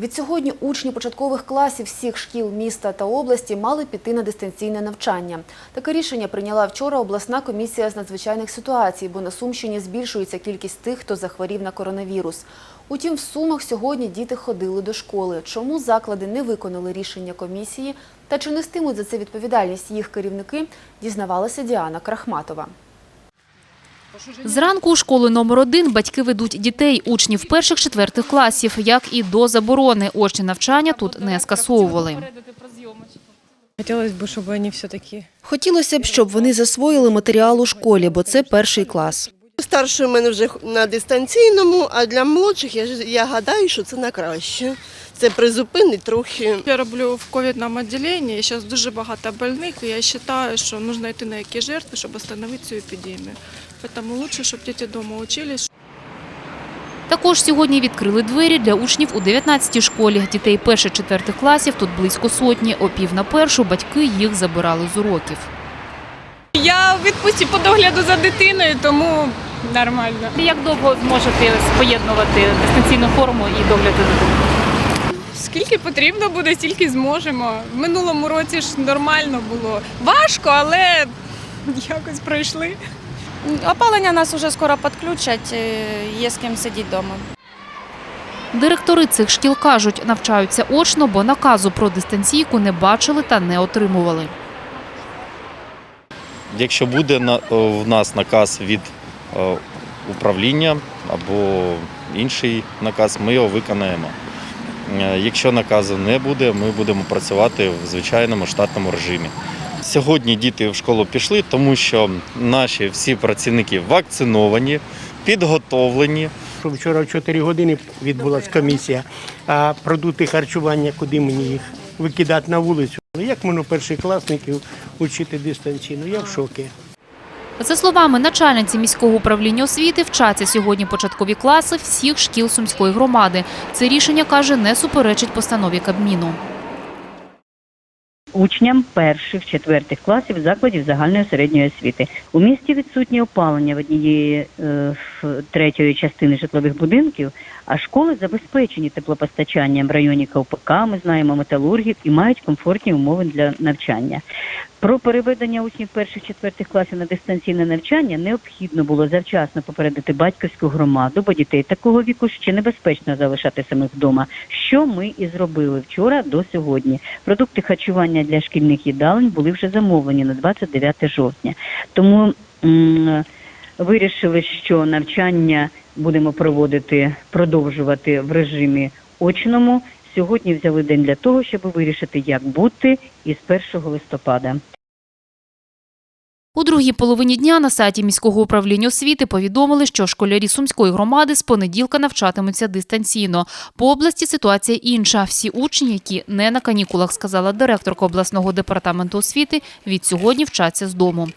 Відсьогодні учні початкових класів всіх шкіл міста та області мали піти на дистанційне навчання. Таке рішення прийняла вчора обласна комісія з надзвичайних ситуацій, бо на Сумщині збільшується кількість тих, хто захворів на коронавірус. Утім, в Сумах сьогодні діти ходили до школи. Чому заклади не виконали рішення комісії та чи нестимуть за це відповідальність їх керівники, дізнавалася Діана Крахматова. Зранку у школи номер один батьки ведуть дітей, учнів перших-четвертих класів, як і до заборони. Очні навчання тут не скасовували. Хотелось бы, щоб вони все-таки Хотілося б, щоб вони засвоїли матеріал у школі, бо це перший клас. Старший у мене вже на дистанційному, а для молодших я, ж- я гадаю, що це на краще. Це призупинить трохи я роблю в ковідному відділенні. Зараз дуже багато больних, і я вважаю, що потрібно йти на які жертви, щоб остановити цю епідемію. Тому краще, щоб діти вдома учились, Також сьогодні відкрили двері для учнів у 19-й школі. Дітей перших-четвертих класів тут близько сотні. О пів на першу батьки їх забирали з уроків. Я в відпустці по догляду за дитиною, тому нормально. Як довго зможете поєднувати дистанційну форму і догляд за дитиною? Скільки потрібно буде, стільки зможемо. В минулому році ж нормально було. Важко, але якось пройшли. Опалення нас уже скоро підключать, е, є з ким сидіти вдома. Директори цих шкіл кажуть, навчаються очно, бо наказу про дистанційку не бачили та не отримували. Якщо буде в нас наказ від управління або інший наказ, ми його виконаємо. Е, Якщо наказу не буде, ми будемо працювати в звичайному штатному режимі. Сьогодні діти в школу пішли, тому що наші всі працівники вакциновані, підготовлені. вчора в 4 години відбулася комісія, а продукти харчування, куди мені їх викидати на вулицю. Ну, Як можна першокласників учити дистанційно? Я в шокі. За словами начальниці міського управління освіти, вчаться сьогодні початкові класи всіх шкіл Сумської громади. Це рішення, каже, не суперечить постанові Кабміну. учням перших четвертих класів закладів загальної середньої освіти. У місті відсутнє опалення в однієї е, третьої частини житлових будинків, а школи забезпечені теплопостачанням в районі КВПК, ми знаємо металургів і мають комфортні умови для навчання. Про переведення учнів перших четвертих класів на дистанційне навчання необхідно було завчасно попередити батьківську громаду, бо дітей такого віку ще небезпечно залишати самих вдома. Що ми і зробили вчора до сьогодні. Продукти харчування для шкільних їдалень були вже замовлені на 29 жовтня. Тому м, вирішили, що навчання будемо проводити, продовжувати в режимі очному. Сьогодні взяли день для того, щоб вирішити, як бути із 1 листопада. У другій половині дня на сайті міського управління освіти повідомили, що школярі Сумської громади з понеділка навчатимуться дистанційно. По області ситуація інша. Всі учні, які не на канікулах, сказала директорка обласного департаменту освіти, від сьогодні вчаться з дому.